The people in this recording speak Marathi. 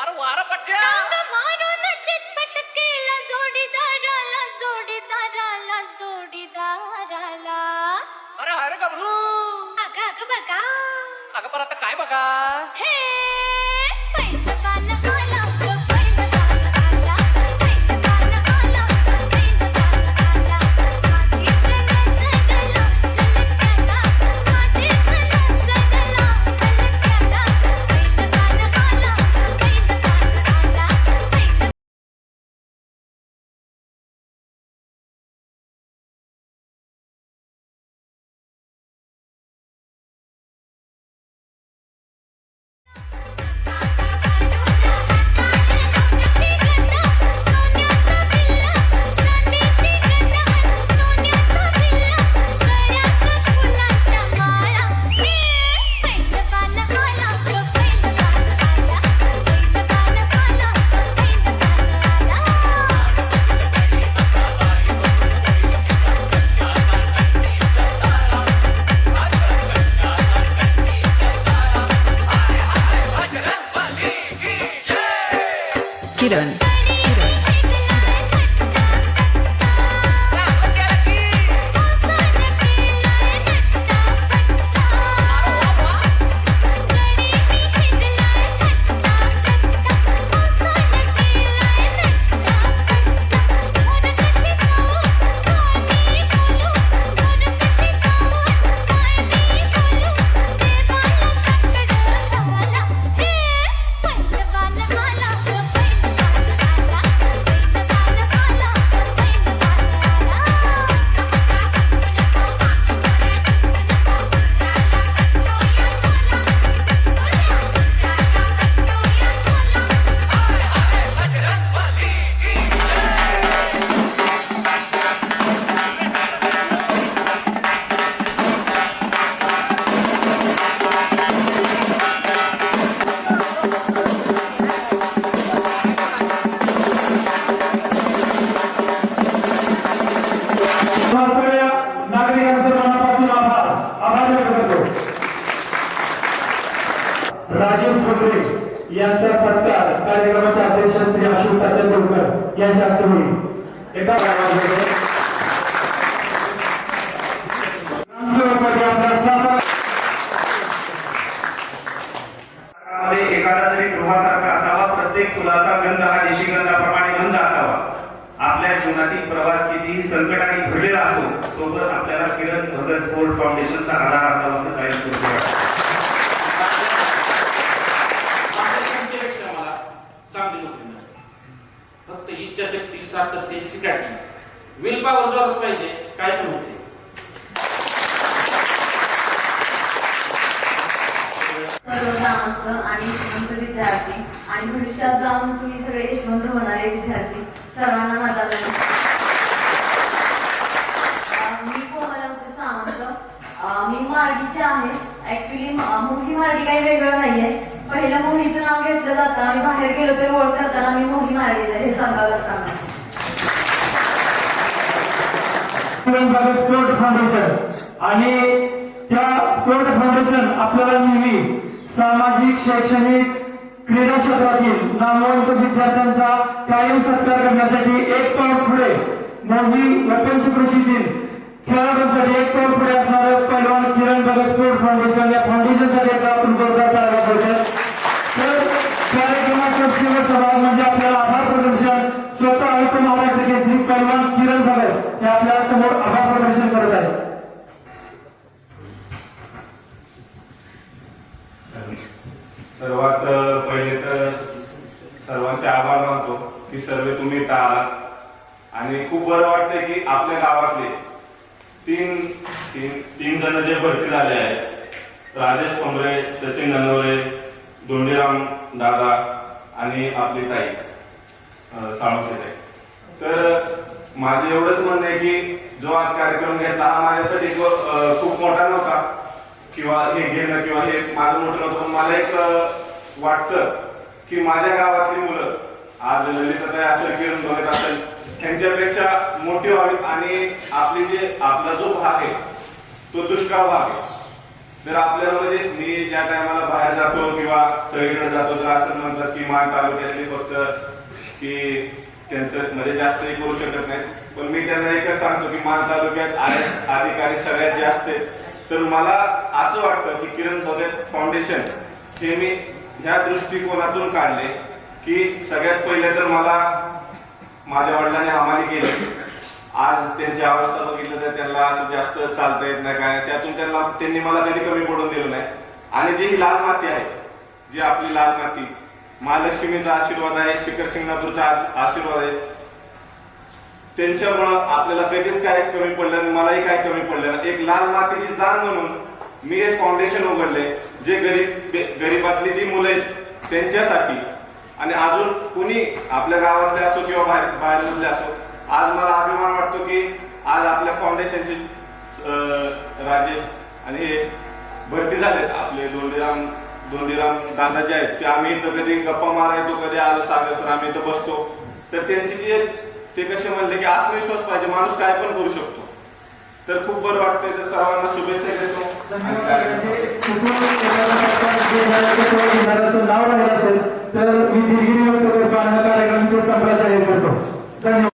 अरे वारा पट्ट्या मारून चितपट केला जोडीदाराला जोडीदाराला जोडीदाराला अरे अरे गबरू अग अग बघा अगं पण आता काय बघा हे पैलवान किरण यांचा सत्कार कार्यक्रमाचे अध्यक्ष श्री अशोक तात्या यांच्या हस्ते होईल. एका एखादा तरी गृहासारखा असावा प्रत्येक फुलाचा गंध हा निशिगंधाप्रमाणे गंध असावा. आपल्या जीवनातील प्रवास कितीही संकटाने घडलेला असो सोबत आपल्याला किरण भगत स्पोर्ट फाउंडेशनचा आधार असावा असं काही सुचलं वाटतं. पेक्षा मला चांगली नोकरी मिळाली फक्त इच्छाशक्ती सातत्याची काठी विल पॉवर जॉब पाहिजे काय पण होते. आणि श्रीमंत विद्यार्थी आणि भविष्यात जाऊन तुम्ही सगळे यशवंत होणारे विद्यार्थी सर्वांना नाव घेतलं जातं आणि बाहेर गेलो तरी ओळख करताना मी मोही मारली हे सांगावं लागतं. Sport foundation. आणि त्या स्पोर्ट फाउंडेशन आपल्याला नेहमी सामाजिक शैक्षणिक क्रीडा क्षेत्रातील नामवंत विद्यार्थ्यांचा कायम सत्कार करण्यासाठी एक पाऊल पुढे मोही कृषी दिन खेळाडूंसाठी एक पाऊल पुढे असणारं पैलवान किरण भगत स्पोर्ट फाउंडेशन या फाउंडेशनसाठी एकदा आपण जोरदार कार्यक्रमाचा शेवटचा भाग म्हणजे आपल्याला आभार प्रदर्शन. स्वतः आयुक्त महाराष्ट्र केसरी पैलवान किरण भगत हे आपल्यासमोर आभार प्रदर्शन करत आहेत. सर्वात पहिले तर सर्वांचे आभार मानतो की सर्व तुम्ही इथं आलात. आणि खूप बरं वाटतंय की आपल्या गावातले तीन तीन तीन जण जे भरती झाले आहेत. राजेश कोंबरे सचिन ननवरे दोंडीराम दादा आणि आपली ताई अं, ताई. तर माझं एवढंच म्हणणं आहे की जो आज कार्यक्रम घेतला हा माझ्यासाठी एक, खूप मोठा नव्हता. किंवा हे घेणं किंवा हे माझं मोठं नव्हतं मला एक वाटतं की माझ्या गावातली मुलं आज ललिताताई असेल किरण बघत असेल त्यांच्यापेक्षा मोठी व्हावी आणि आपली जे आपला जो भाग आहे तो दुष्काळ भाग आहे तर आपल्याला म्हणजे मी ज्या टायमाला बाहेर जातो किंवा सगळीकडे जातो तर असं म्हणतात की मान तालुक्यातले फक्त की त्यांचं म्हणजे जास्त हे करू शकत नाही. पण मी त्यांना एकच सांगतो की मान तालुक्यात आय एस अधिकारी सगळ्यात जास्त तर मला असं वाटतं की किरण भगत फाउंडेशन हे मी ह्या दृष्टिकोनातून काढले की सगळ्यात पहिले तर मला माझ्या वडिलांनी हमाली केली. आज त्यांची अवस्था बघितलं तर त्यांना असं जास्त चालता येत नाही काय. त्यातून त्यांना त्यांनी मला कधी कमी पडून दिलं नाही. आणि जी ही लाल माती आहे जी आपली लाल माती महालक्ष्मीचा आशीर्वाद आहे शिखर शिंगणापूरचा आशीर्वाद आहे. त्यांच्यामुळं आपल्याला कधीच काय कमी पडलं आणि मलाही काय कमी पडलं एक लाल मातीची जाण म्हणून मी एक फाउंडेशन उघडले जे गरीब गरीबातली जी मुलं आहेत त्यांच्यासाठी. आणि अजून कुणी आपल्या गावातले असो किंवा बाहेर बाहेरमधले असो आज मला अभिमान वाटतो की आज आपल्या फाउंडेशनचे राजेश आणि हे भरती झालेत आपले दोंडीराम दोंडीराम दादा जे आहेत. ते आम्ही इथं कधी गप्पा मारायचो कधी आलो सागर सर आम्ही इथं बसतो. तर त्यांची जी ते कसे म्हणले की आत्मविश्वास पाहिजे माणूस काय पण करू शकतो. तर खूप बरं वाटतंय तर सर्वांना शुभेच्छा देतो. नाव राहिलं असेल तर मी दिलगिरी व्यक्त करतो आणि कार्यक्रम संपला जाहीर करतो धन्यवाद.